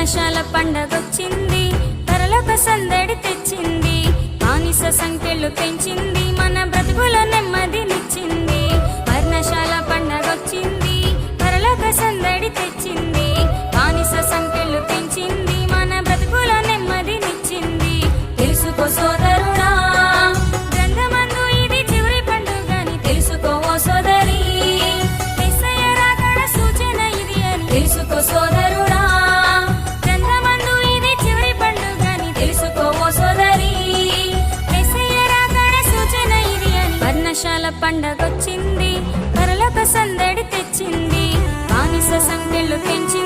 పర్ణశాల పండగొచ్చింది. ధరలొక సందడి తెచ్చింది. ఆనిస సంఖ్యలు పెంచింది. మన బ్రతుకుల నెమ్మదినిచ్చింది పర్ణశాల పండగొచ్చింది. ధరలొక సందడి తెచ్చింది. ఆనిస సంఖ్యలు పెంచింది. మన బ్రతుకుల నెమ్మదినిచ్చింది తెలుసుకో సోదరుడా గ్రంథమందు ఇది చివరి పండుగని తెలుసుకో ఓ సోదరి. సూచన ఇది అని తెలుసుకో సోదరుడా వర్ణశాల పండగొచ్చింది. పరలోక సందడి తెచ్చింది. మానిస సంఖ్యలు పెంచి